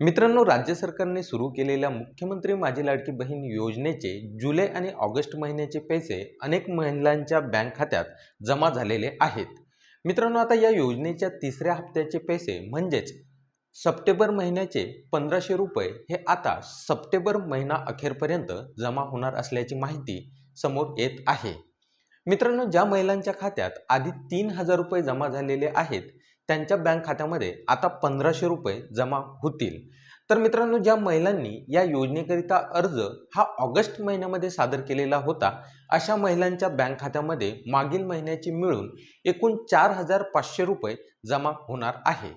मित्रांनो राज्य सरकारने सुरू केलेल्या मुख्यमंत्री माझी लाडकी बहीण योजनेचे जुलै आणि ऑगस्ट महिन्याचे पैसे अनेक महिलांच्या बँक खात्यात जमा झालेले आहेत. मित्रांनो आता या योजनेच्या तिसऱ्या हप्त्याचे पैसे म्हणजेच सप्टेंबर महिन्याचे पंधराशे रुपये हे आता सप्टेंबर महिना अखेरपर्यंत जमा होणार असल्याची माहिती समोर येत आहे. मित्रांनो ज्या महिलांच्या खात्यात आधी तीन हजार रुपये जमा झालेले आहेत त्यांच्या बँक खात्यामध्ये आता पंधराशे रुपये जमा होतील. तर मित्रांनो ज्या महिलांनी या योजनेकरिता अर्ज हा ऑगस्ट महिन्यामध्ये सादर केलेला होता अशा महिलांच्या बँक खात्यामध्ये मागील महिन्याची मिळून एकूण चार हजार पाचशे रुपये जमा होणार आहे.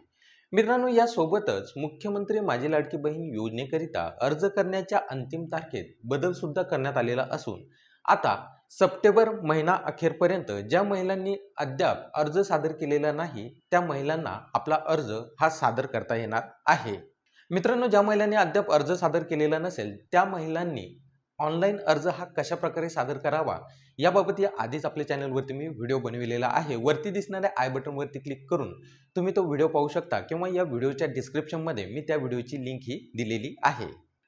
मित्रांनो यासोबतच मुख्यमंत्री माझी लाडकी बहीण योजनेकरिता अर्ज करण्याच्या अंतिम तारखेत बदलसुद्धा करण्यात आलेला असून आता सप्टेंबर महिना अखेरपर्यंत ज्या महिलांनी अद्याप अर्ज सादर केलेला नाही त्या महिलांना आपला अर्ज हा सादर करता येणार आहे. मित्रांनो ज्या महिलांनी अद्याप अर्ज सादर केलेला नसेल त्या महिलांनी ऑनलाईन अर्ज हा कशा प्रकारे सादर करावा याबाबत या आधीच आपल्या चॅनलवरती मी व्हिडिओ बनविलेला आहे. वरती दिसणाऱ्या आय बटनवरती क्लिक करून तुम्ही तो व्हिडिओ पाहू शकता किंवा या व्हिडिओच्या डिस्क्रिप्शनमध्ये मी त्या व्हिडिओची लिंक ही दिलेली आहे.